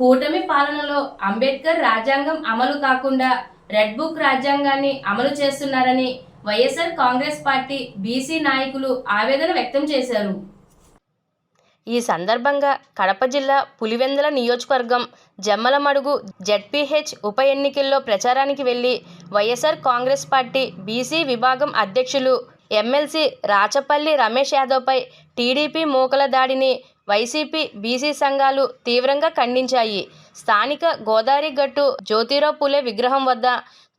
కూటమి పాలనలో అంబేద్కర్ రాజ్యాంగం అమలు కాకుండా రెడ్ బుక్ రాజ్యాంగాన్ని అమలు చేస్తున్నారని వైఎస్ఆర్ కాంగ్రెస్ పార్టీ బీసీ నాయకులు ఆవేదన వ్యక్తం చేశారు. ఈ సందర్భంగా కడప జిల్లా పులివెందుల నియోజకవర్గం జమ్మలమడుగు జెడ్పీహెచ్ ఉప ఎన్నికల్లో ప్రచారానికి వెళ్ళి వైఎస్ఆర్ కాంగ్రెస్ పార్టీ బీసీ విభాగం అధ్యక్షులు ఎమ్మెల్సీ రాచపల్లి రమేష్ యాదవ్పై టీడీపీ మూకల దాడిని వైసీపీ బీసీ సంఘాలు తీవ్రంగా ఖండించాయి. స్థానిక గోదావరి గట్టు జ్యోతిరావు పులే విగ్రహం వద్ద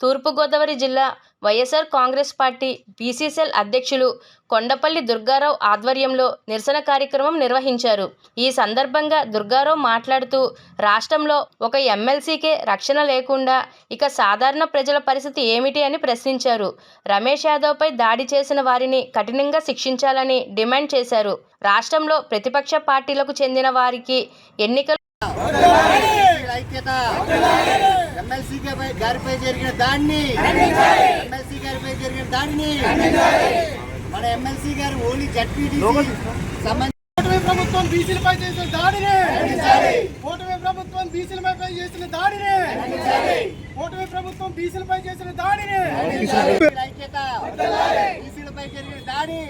తూర్పుగోదావరి జిల్లా వైఎస్ఆర్ కాంగ్రెస్ పార్టీ బీసీసీఎల్ అధ్యక్షులు కొండపల్లి దుర్గారావు ఆధ్వర్యంలో నిరసన కార్యక్రమం నిర్వహించారు. ఈ సందర్భంగా దుర్గారావు మాట్లాడుతూ రాష్ట్రంలో ఒక ఎమ్మెల్సీకే రక్షణ లేకుండా ఇక సాధారణ ప్రజల పరిస్థితి ఏమిటి అని ప్రశ్నించారు. రమేష్ యాదవ్పై దాడి చేసిన వారిని కఠినంగా శిక్షించాలని డిమాండ్ చేశారు. రాష్ట్రంలో ప్రతిపక్ష పార్టీలకు చెందిన వారికి ఎన్నికలు ఐక్యత ఎమ్మెల్సీ గారిపై జరిగిన దాడిని. ఎమ్మెల్సీ గారిపై జరిగిన దాడిని. మన ఎమ్మెల్సీ గారు ఓన్లీ జడ్పీటీసీ సంబంధించి ప్రభుత్వం బీసీలపై చేసిన దాడిని. కూటమి ప్రభుత్వం బీసీలపై చేసిన దాడిని. కూటమి ప్రభుత్వం బీసీలపై చేసిన దాడిని. ఐక్యత. బీసీలపై జరిగిన దాడి.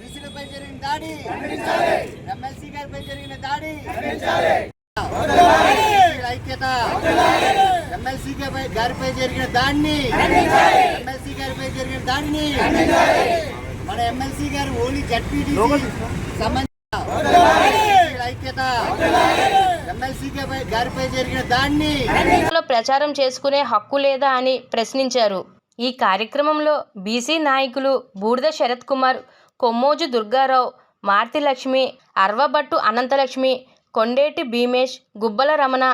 బీసీలపై జరిగిన దాడి. ఎమ్మెల్సీ గారిపై జరిగిన దాడి. ఎమ్మెల్సీ గారిపై జరిగిన దాన్ని ఎమ్మెల్సీ గారిపై జరిగిన దాన్ని మన ఎమ్మెల్సీ గారు ఓన్లీ జడ్పీటీ సంబంధించిన ఐక్యత గారిపై జరిగిన దాడిని ప్రచారం చేసుకునే హక్కు లేదా అని ప్రశ్నించారు. ఈ కార్యక్రమంలో బీసీ నాయకులు బూడిద శరత్ కుమార్ కొమ్మోజు దుర్గారావు మార్తి లక్ష్మి అర్వభట్టు అనంతలక్ష్మి కొండేటి భీమేష్ గుబ్బల రమణ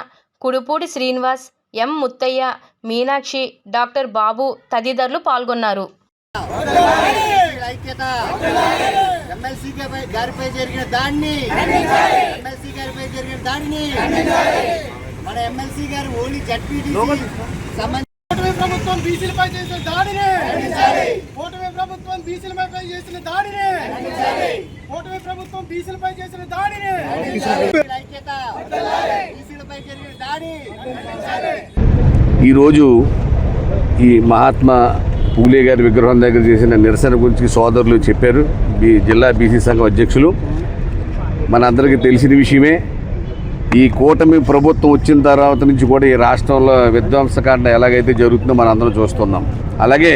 కుడుపూడి శ్రీనివాస్ ఎం ముత్తయ్య మీనాక్షి డాక్టర్ బాబు తదితరులు పాల్గొన్నారు. ఐక్యత ఎమ్మెల్సీ గారిపై జరిగిన ఎమ్మెల్సీ గారిపై జరిగిన మన ఎమ్మెల్సీ గారు ఓన్లీ ప్రభుత్వం బీసీలపై చేసిన దాడిని ప్రభుత్వం బీసీలపై చేసిన దాడిని కూటమి ప్రభుత్వం బీసీలపై చేసిన దాడిని ఐక్యత ఈరోజు ఈ మహాత్మా పూలే గారి విగ్రహం దగ్గర చేసిన నిరసన గురించి సోదరులు చెప్పారు. బీ జిల్లా బీసీ సంఘం అధ్యక్షులు. మనందరికీ తెలిసిన విషయమే ఈ కూటమి ప్రభుత్వం వచ్చిన తర్వాత నుంచి కూడా ఈ రాష్ట్రంలో విధ్వంసకాండ ఎలాగైతే జరుగుతుందో మనందరం చూస్తున్నాం. అలాగే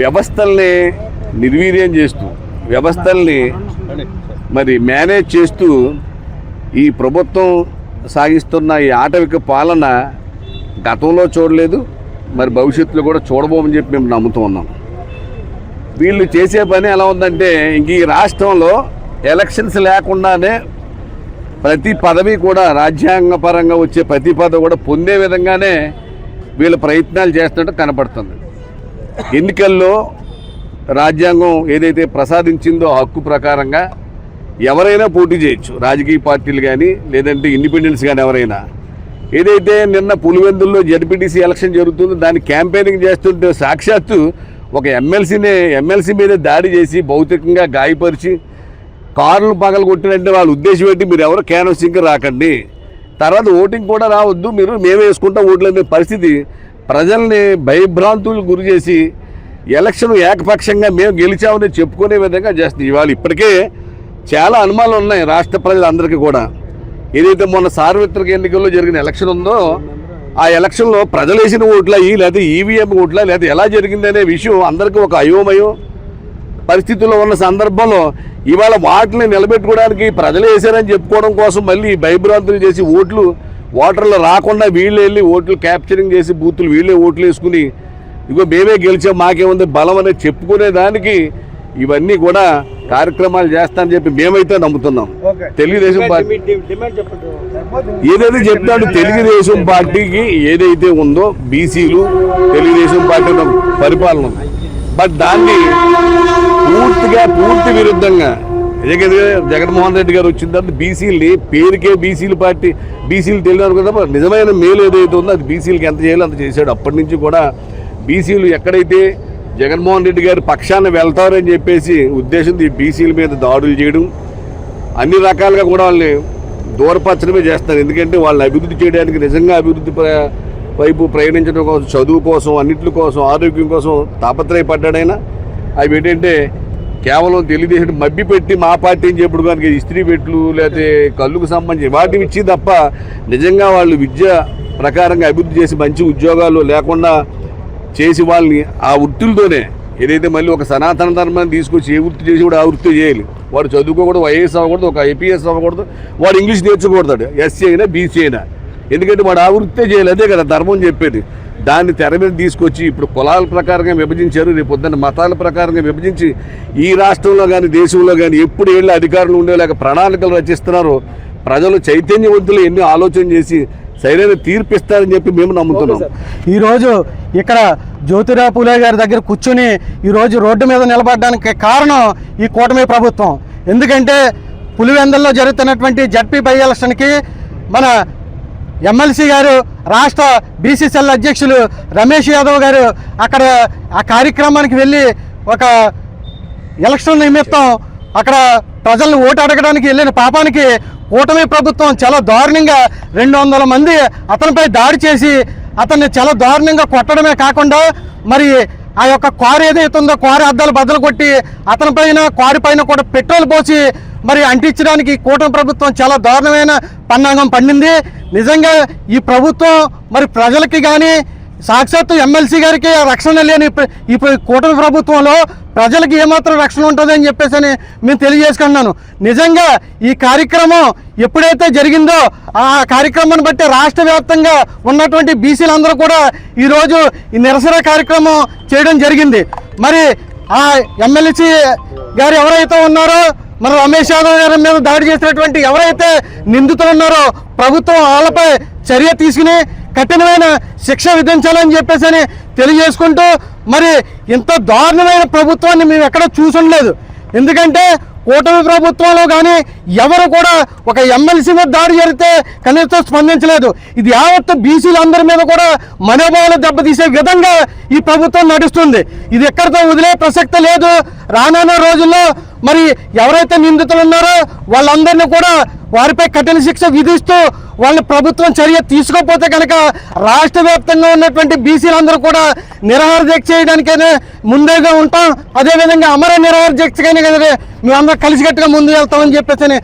వ్యవస్థల్ని నిర్వీర్యం చేస్తూ వ్యవస్థల్ని మరి మేనేజ్ చేస్తూ ఈ ప్రభుత్వం సాగిస్తున్న ఈ ఆటవిక పాలన గతంలో చూడలేదు మరి భవిష్యత్తులో కూడా చూడబోమని చెప్పి మేము నమ్ముతూ ఉన్నాం. వీళ్ళు చేసే పని ఎలా ఉందంటే ఇంక ఈ రాష్ట్రంలో ఎలక్షన్స్ లేకుండానే ప్రతి పదవి కూడా రాజ్యాంగపరంగా వచ్చే ప్రతి పదవి కూడా పొందే విధంగానే వీళ్ళ ప్రయత్నాలు చేస్తున్నట్టు కనపడుతుంది. ఎన్నికల్లో రాజ్యాంగం ఏదైతే ప్రసాదించిందో హక్కు ప్రకారంగా ఎవరైనా పోటీ చేయొచ్చు. రాజకీయ పార్టీలు కానీ లేదంటే ఇండిపెండెన్స్ కానీ ఎవరైనా. ఏదైతే నిన్న పులివెందుల్లో జడ్పీటీసీ ఎలక్షన్ జరుగుతుందో దాన్ని క్యాంపెయినింగ్ చేస్తుంటే సాక్షాత్తు ఒక ఎమ్మెల్సీని ఎమ్మెల్సీ మీద దాడి చేసి భౌతికంగా గాయపరిచి కార్లు పగలు కొట్టినట్టు వాళ్ళ ఉద్దేశం ఏంటి? మీరు ఎవరు? క్యాన్వసింగ్ రాకండి. తర్వాత ఓటింగ్ కూడా రావద్దు. మీరు మేమే వేసుకుంటాం ఓట్లు అనే పరిస్థితి ప్రజల్ని భయభ్రాంతులు గురి చేసి ఎలక్షన్ ఏకపక్షంగా మేము గెలిచామని చెప్పుకునే విధంగా చేస్తుంది. ఇవాళ ఇప్పటికే చాలా అనుమానాలు ఉన్నాయి రాష్ట్ర ప్రజలందరికీ కూడా. ఏదైతే మొన్న సార్వత్రిక ఎన్నికల్లో జరిగిన ఎలక్షన్ ఉందో ఆ ఎలక్షన్లో ప్రజలు వేసిన ఓట్ల ఈ లేదా ఈవీఎం ఓట్ల లేదా ఎలా జరిగిందనే విషయం అందరికీ ఒక అయోమయం. పరిస్థితుల్లో ఉన్న సందర్భంలో ఇవాళ వాటిని నిలబెట్టుకోవడానికి ప్రజలు వేశారని చెప్పుకోవడం కోసం మళ్ళీ భయభ్రాంతులు చేసి ఓట్లు ఓటర్లు రాకుండా వీళ్ళు వెళ్ళి ఓట్లు క్యాప్చరింగ్ చేసి బూతులు వీళ్ళే ఓట్లు వేసుకుని ఇగో మేమే గెలిచాం మాకేముంది బలం అనేది చెప్పుకునే దానికి ఇవన్నీ కూడా కార్యక్రమాలు చేస్తానని చెప్పి మేమైతే నమ్ముతున్నాం. తెలుగుదేశం పార్టీ ఏదైతే చెప్తాడు తెలుగుదేశం పార్టీకి ఏదైతే ఉందో బీసీలు తెలుగుదేశం పార్టీ పరిపాలన బట్ దాన్ని పూర్తిగా పూర్తి విరుద్ధంగా ఎందుకంటే జగన్మోహన్ రెడ్డి గారు వచ్చిన తర్వాత బీసీలని పేరుకే బీసీలు పార్టీ బీసీలు తెలియదు కదా నిజమైన మేలు ఏదైతే ఉందో అది బీసీలకి ఎంత చేయాలో అంత చేశాడు. అప్పటి నుంచి కూడా బీసీలు ఎక్కడైతే జగన్మోహన్ రెడ్డి గారి పక్షాన్ని వెళ్తారని చెప్పేసి ఉద్దేశంతో ఈ బీసీల మీద దాడులు చేయడం అన్ని రకాలుగా కూడా వాళ్ళని దూరపరచడమే చేస్తారు ఎందుకంటే వాళ్ళని అభివృద్ధి చేయడానికి నిజంగా అభివృద్ధి వైపు ప్రయాణించడం కోసం చదువు కోసం అన్నింటి కోసం ఆరోగ్యం కోసం తాపత్రయపడ్డాడైనా. అవి ఏంటంటే కేవలం తెలుగుదేశం మబ్బి పెట్టి మా పార్టీ అని చెప్పుడు కనుక ఇస్త్రీ పెట్లు లేకపోతే కళ్ళుకు సంబంధించి వాటిని ఇచ్చి తప్ప నిజంగా వాళ్ళు విద్య ప్రకారంగా అభివృద్ధి చేసి మంచి ఉద్యోగాలు లేకుండా చేసి వాళ్ళని ఆ వృత్తులతోనే ఏదైతే మళ్ళీ ఒక సనాతన ధర్మాన్ని తీసుకొచ్చి ఏ వృత్తి చేసి కూడా ఆ వృత్తి చేయాలి వాడు చదువుకోకూడదు వైఎస్ అవ్వకూడదు ఒక ఐపీఎస్ అవ్వకూడదు వాడు ఇంగ్లీష్ నేర్చుకోకూడదు ఎస్సీ అయినా బీసీ అయినా. ఎందుకంటే వాడు ఆ వృత్తే చేయాలి అదే కదా ధర్మం చెప్పేది. దాన్ని తెర మీద తీసుకొచ్చి ఇప్పుడు కులాల ప్రకారంగా విభజించారు రేపు పొద్దున్న మతాల ప్రకారంగా విభజించి ఈ రాష్ట్రంలో కానీ దేశంలో కానీ ఎప్పుడు ఏళ్ళు అధికారులు ఉండేలాగా ప్రణాళికలు రచిస్తున్నారో ప్రజలు చైతన్యవంతులు ఎన్నో ఆలోచన చేసి సరైన తీర్పు ఇస్తారని చెప్పి మేము నమ్ముతున్నాం. ఈరోజు ఇక్కడ జ్యోతిరావు పూలే గారి దగ్గర కూర్చుని ఈరోజు రోడ్డు మీద నిలబడడానికి కారణం ఈ కూటమి ప్రభుత్వం. ఎందుకంటే పులివెందల్లో జరుగుతున్నటువంటి జడ్పీ బై ఎలక్షన్కి మన ఎమ్మెల్సీ గారు రాష్ట్ర బీసీసీఎల్ అధ్యక్షులు రమేష్ యాదవ్ గారు అక్కడ ఆ కార్యక్రమానికి వెళ్ళి ఒక ఎలక్షన్ నిమిత్తం అక్కడ ప్రజలను ఓటు అడగడానికి వెళ్ళిన పాపానికి కూటమి ప్రభుత్వం చాలా దారుణంగా రెండు వందల మంది అతనిపై దాడి చేసి అతన్ని చాలా దారుణంగా కొట్టడమే కాకుండా మరి ఆ యొక్క కారు ఏదైతే ఉందో కారు అద్దాలు బదులు కొట్టి అతని పైన కారు పైన కూడా పెట్రోల్ పోసి మరి అంటించడానికి కూటమి ప్రభుత్వం చాలా దారుణమైన పన్నాగం పండింది. నిజంగా ఈ ప్రభుత్వం మరి ప్రజలకి కానీ సాక్షాత్తు ఎమ్మెల్సీ గారికి రక్షణ లేని ఇప్పుడు కూటమి ప్రభుత్వంలో ప్రజలకు ఏమాత్రం రక్షణ ఉంటుంది అని చెప్పేసి అని మేము తెలియజేసుకున్నాను నిజంగా ఈ కార్యక్రమం ఎప్పుడైతే జరిగిందో ఆ కార్యక్రమాన్ని బట్టి రాష్ట్ర వ్యాప్తంగా ఉన్నటువంటి బీసీలందరూ కూడా ఈరోజు ఈ నిరసన కార్యక్రమం చేయడం జరిగింది. మరి ఆ ఎమ్మెల్సీ గారు ఎవరైతే ఉన్నారో మన రమేష్ యాదవ్ గారి మీద దాడి చేసినటువంటి ఎవరైతే నిందితులు ఉన్నారో ప్రభుత్వం వాళ్ళపై చర్య తీసుకుని కఠినమైన శిక్ష విధించాలని చెప్పేసి అని తెలియజేసుకుంటూ మరి ఇంత దారుణమైన ప్రభుత్వాన్ని మేము ఎక్కడ చూసుండలేదు. ఎందుకంటే కూటమి ప్రభుత్వంలో కానీ ఎవరు కూడా ఒక ఎమ్మెల్సీ మీద దాడి జరిగితే కనీసం స్పందించలేదు. ఇది యావత్తు బీసీలందరి మీద కూడా మనోభావాలు దెబ్బతీసే విధంగా ఈ ప్రభుత్వం నడుస్తుంది. ఇది ఎక్కడితో వదిలే ప్రసక్తి లేదు. రానున్న రోజుల్లో మరి ఎవరైతే నిందితులు ఉన్నారో వాళ్ళందరినీ కూడా వారిపై కఠిన శిక్ష విధిస్తూ వాళ్ళ ప్రభుత్వం చర్య తీసుకోకపోతే కనుక రాష్ట్ర వ్యాప్తంగా ఉన్నటువంటి బీసీలందరూ కూడా నిరాహార దీక్ష చేయడానికైనా ముందేగా ఉంటాం. అదేవిధంగా అమర నిరాహార దీక్షకైనా కదా మేమందరం కలిసికట్టుగా ముందు వెళ్తామని చెప్పేసి